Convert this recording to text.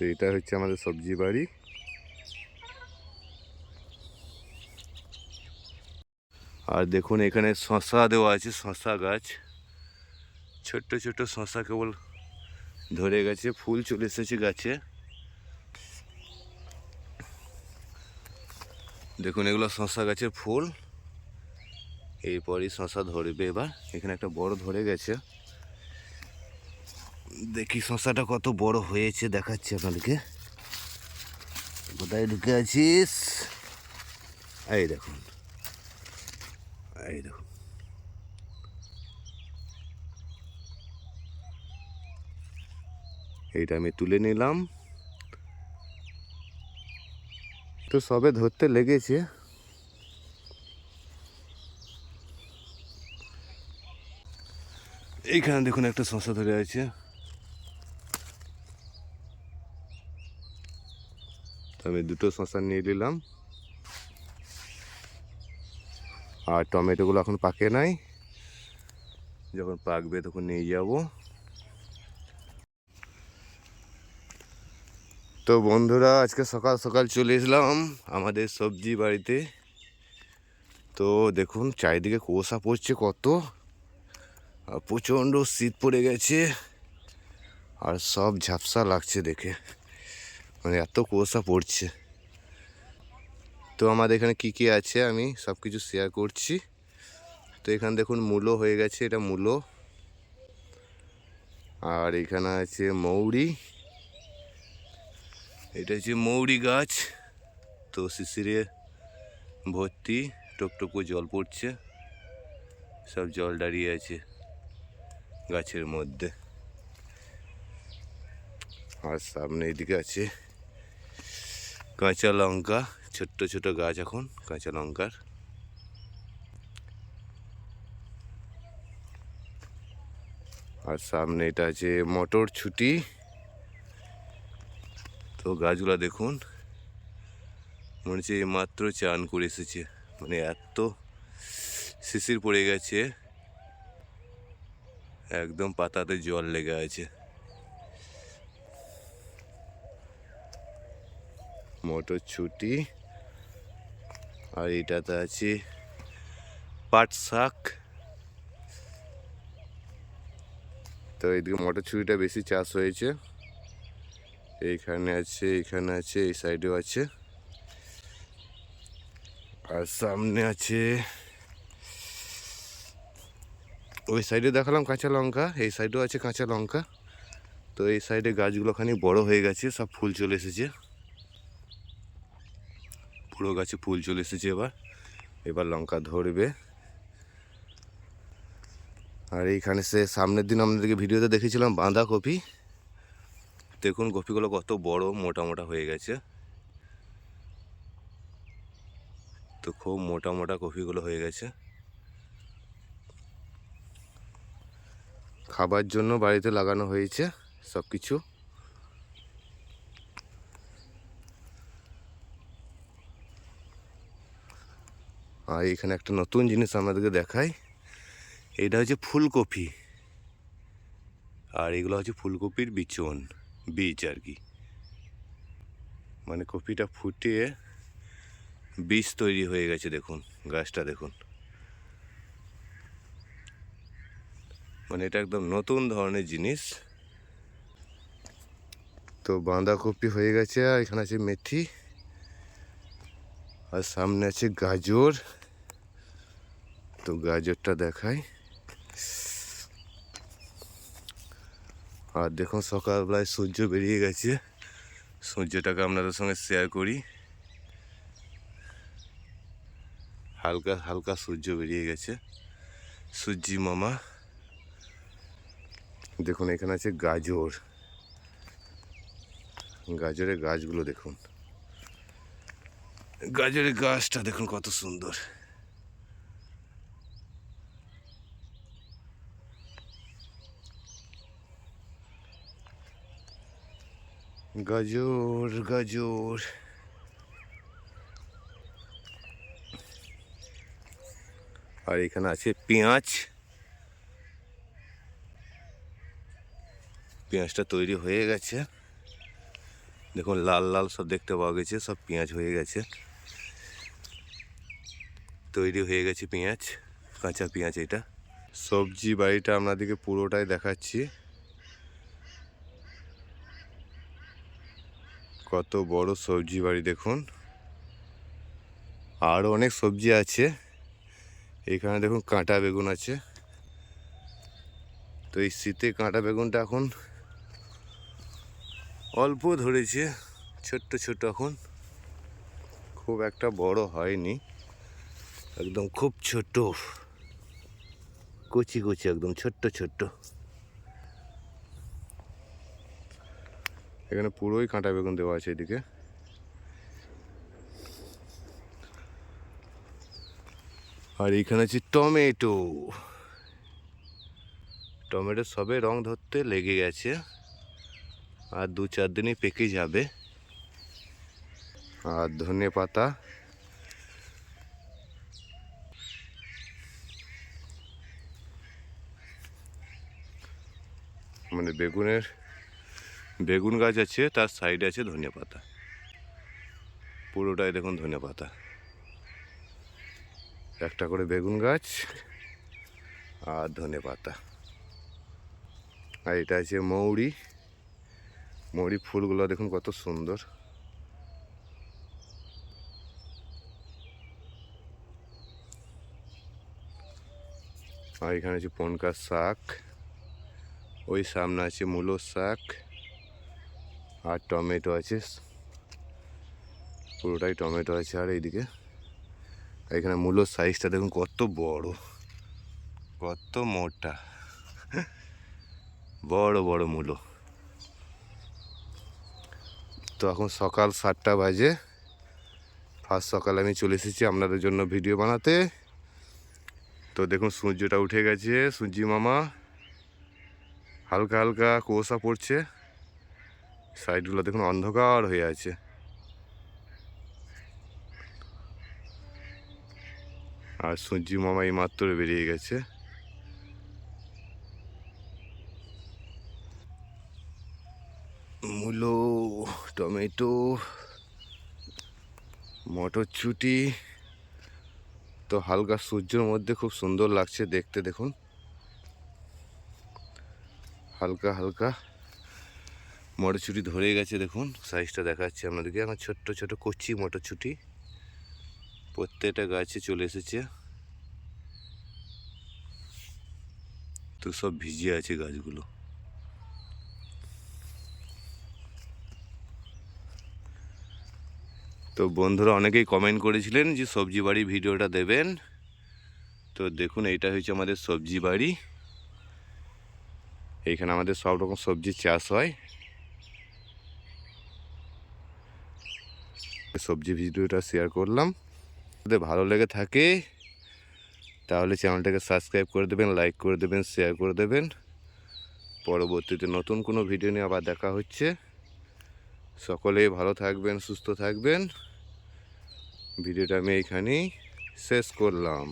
তো এটা হচ্ছে আমাদের সবজি বাড়ি। আর দেখুন, এখানে শশা দেওয়া আছে শশা গাছ। ছোট্ট ছোট্ট শশা কেবল ধরে গেছে, ফুল চলে এসেছে গাছে। দেখুন, এগুলো শশা গাছের ফুল। এরপরই শশা ধরবে এবার। এখানে একটা বড় ধরে গেছে। দেখি শশাটা কত বড় হয়েছে, দেখাচ্ছি আপনাদেরকে। কোথায় ঢুকে আছিস? এই দেখুন। এই দেখুন। এইটা আমি তুলে নিলাম। তো সবে ধরতে লেগেছে। এইখানে দেখুন একটা শশা ধরে আছে। তো আমি দুটো শশা নিয়ে নিলাম। আর টমেটোগুলো এখন পাকে নাই। যখন পাকবে তখন নিয়ে যাব। তো বন্ধুরা, আজকে সকাল সকাল চলে এসলাম আমাদের সবজি বাড়িতে। তো দেখুন, চারিদিকে কুয়াশা পড়ছে কত। আর প্রচণ্ড শীত পড়ে গেছে। আর সব ঝাপসা লাগছে দেখে। মানে এত কুয়াশা পড়ছে। তো আমাদের এখানে কি কি আছে আমি সব কিছু শেয়ার করছি। তো এখানে দেখুন মূলো হয়ে গেছে, এটা মূলো। আর এখানে আছে মৌরি। এটা হচ্ছে মৌরি গাছ। তো শিশিরে ভর্তি টুকটুকু জল পড়ছে। সব জল দাঁড়িয়ে আছে গাছের মধ্যে। আর সামনে এদিকে আছে কাঁচা লঙ্কা, ছোট্ট ছোট গাছ এখন, কাঁচা লঙ্কার। আর সামনে এটা আছে মটর ছুটি। তো গাছগুলো দেখুন, মনে হচ্ছে মাত্র চান করে এসেছে। মানে এত শিশির পড়ে গেছে, একদম পাতাতে জল লেগে আছে। মটরছুটি আর এটাতে আছে পাট শাক। তো এইদিকে মটরছুটিটা বেশি চাষ হয়েছে। এইখানে আছে, এখানে আছে, এই সাইডেও আছে। আর সামনে আছে, ওই সাইডে দেখালাম কাঁচা লঙ্কা, এই সাইডেও আছে কাঁচা লঙ্কা। তো এই সাইডে গাছগুলো খানি বড় হয়ে গেছে, সব ফুল চলে এসেছে। পুরো গাছে ফুল চলে এসেছে এবার। এবার লঙ্কা ধরবে। আর এইখানে সে সামনের দিন আপনাদেরকে ভিডিওতে দেখেছিলাম বাঁধাকপি। দেখুন কপিগুলো কত বড়, মোটা মোটা হয়ে গেছে। তো খুব মোটা মোটা কপিগুলো হয়ে গেছে। খাবার জন্য বাড়িতে লাগানো হয়েছে সব কিছু আর এখানে একটা নতুন জিনিস আমাদেরকে দেখায় এটা হচ্ছে ফুলকপি। আর এগুলো হচ্ছে ফুলকপির বিচন, বীজ আর কি। মানে কপিটা ফুটিয়ে বীজ তৈরি হয়ে গেছে, দেখুন, গাছটা দেখুন। মানে এটা একদম নতুন ধরনের জিনিস। তো বাঁধাকপি হয়ে গেছে, আর এখানে আছে মেথি। আর সামনে আছে গাজর। তো গাজরটা দেখাই। আর দেখুন, সকালবেলায় সূর্য বেরিয়ে গেছে। সূর্যটাকে আপনাদের সঙ্গে শেয়ার করি। হালকা হালকা সূর্য বেরিয়ে গেছে। সূর্যি মামা, দেখুন, এখানে আছে গাজর। গাজরের গাছগুলো দেখুন। গাজরের গাছটা দেখুন কত সুন্দর। গাজর গাজর। আর এখানে আছে পেঁয়াজ। পেঁয়াজটা তৈরি হয়ে গেছে। দেখুন, লাল লাল সব দেখতে পাওয়া গেছে, সব পেঁয়াজ হয়ে গেছে। তৈরি হয়ে গেছে পেঁয়াজ, কাঁচা পেঁয়াজ এটা। সবজি বাড়িটা আপনাদেরকে পুরোটাই দেখাচ্ছি। কত বড় সবজি বাড়ি দেখুন। আরও অনেক সবজি আছে। এখানে দেখুন কাঁটা বেগুন আছে। তো এই শীতে কাঁটা বেগুনটা এখন অল্প ধরেছে, ছোট্ট ছোট্ট এখন। খুব একটা বড় হয়নি, একদম খুব ছোট কচি কচি একদম ছোট্ট ছোট্ট। এখানে পুরোই কাঁটা বেগুন দেওয়া আছে এদিকে। আর এখানে আছে টমেটো। টমেটো সবে রং ধরতে লেগে গেছে। আর দু চার দিনই পেকে যাবে। আর ধনে পাতা। মানে বেগুনের বেগুন গাছ আছে, তার সাইডে আছে ধনিয়া পাতা। পুরোটাই দেখুন ধনিয়া পাতা। একটা করে বেগুন গাছ আর ধনে পাতা। আর এটা আছে মৌরি। মৌরি ফুলগুলো দেখুন কত সুন্দর। আর এখানে আছে পনকা শাক। ওই সামনে আছে মূলো শাক। আর টমেটো আছে। পুরোটাই টমেটো আছে আর এইদিকে। এখানে মূলোর সাইজটা দেখুন কত বড়। কত মোটা। বড় বড় মূলো। তো এখন সকাল সাতটা বাজে। ফার্স্ট সকালে আমি চলে এসেছি আপনাদের জন্য ভিডিও বানাতে। তো দেখুন সূর্যটা উঠে গেছে, সূর্যি মামা। হালকা হালকা কুয়াশা পড়ছে। সাইডগুলো দেখুন অন্ধকার হয়ে আছে। আর সূর্যি মামা এই মাত্র বেরিয়ে গেছে। মূলো, টমেটো মটরছুটি তো হালকা সূর্যের মধ্যে খুব সুন্দর লাগছে দেখতে, দেখুন। হালকা হালকা। মটরছুটি ধরে গেছে, দেখুন। সাইজটা দেখাচ্ছে আপনাদেরকে। এখন ছোট্ট ছোট কচি মটরছুটি প্রত্যেকটা গাছে চলে এসেছে। তো সব ভিজে আছে গাছগুলো। তো বন্ধুরা, অনেকেই কমেন্ট করেছিলেন যে সবজি বাড়ি ভিডিওটা দেবেন। তো দেখুন, এইটা হচ্ছে আমাদের সবজি বাড়ি। এইখানে আমাদের সব রকম সবজি চাষ হয়। সবজি ভিডিওটা শেয়ার করলাম। যদি ভালো লেগে থাকে, তাহলে চ্যানেলটাকে সাবস্ক্রাইব করে দেবেন লাইক করে দেবেন শেয়ার করে দেবেন। পরবর্তীতে নতুন কোনো ভিডিও নিয়ে আবার দেখা হচ্ছে। সকলেই ভালো থাকবেন, সুস্থ থাকবেন। ভিডিওটা আমি এইখানেই শেষ করলাম।